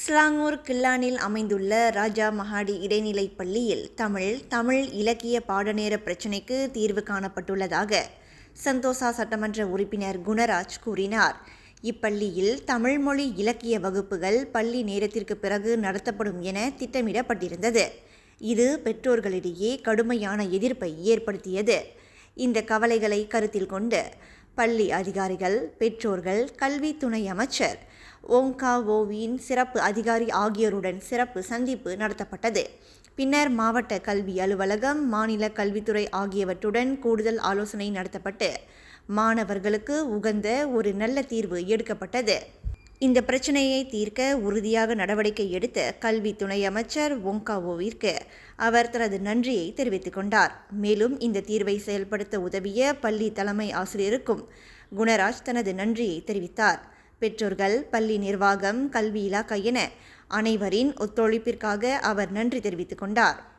ஸ்லாங்கூர் கில்லானில் அமைந்துள்ள ராஜா மகாடி இடைநிலைப் பள்ளியில் தமிழ் தமிழ் இலக்கிய பாடநேர பிரச்சினைக்கு தீர்வு காணப்பட்டுள்ளதாக சந்தோசா சட்டமன்ற உறுப்பினர் குணராஜ் கூறினார். இப்பள்ளியில் தமிழ் மொழி இலக்கிய வகுப்புகள் பள்ளி நேரத்திற்கு பிறகு நடத்தப்படும் என திட்டமிடப்பட்டிருந்தது. இது பெற்றோர்களிடையே கடுமையான எதிர்ப்பை ஏற்படுத்தியது. இந்த கவலைகளை கருத்தில் கொண்டு பள்ளி அதிகாரிகள் பெற்றோர்கள் கல்வி துணை அமைச்சர் ஓங்காவோவின் சிறப்பு அதிகாரி ஆகியோருடன் சிறப்பு சந்திப்பு நடத்தப்பட்டது. பின்னர் மாவட்ட கல்வி அலுவலகம் மாநில கல்வித்துறை ஆகியவற்றுடன் கூடுதல் ஆலோசனை நடத்தப்பட்டு மாணவர்களுக்கு உகந்த ஒரு நல்ல தீர்வு எடுக்கப்பட்டது. இந்த பிரச்சனையை தீர்க்க உறுதியாக நடவடிக்கை எடுத்த கல்வி துணை அமைச்சர் ஒங்காவோவிற்கு அவர் தனது நன்றியை தெரிவித்துக் கொண்டார். மேலும் இந்த தீர்வை செயல்படுத்த உதவிய பள்ளி தலைமை ஆசிரியருக்கும் குணராஜ் தனது நன்றியை தெரிவித்தார். பெற்றோர்கள் பள்ளி நிர்வாகம் கல்வி இலாக்கா என அனைவரின் ஒத்துழைப்பிற்காக அவர் நன்றி தெரிவித்துக் கொண்டார்.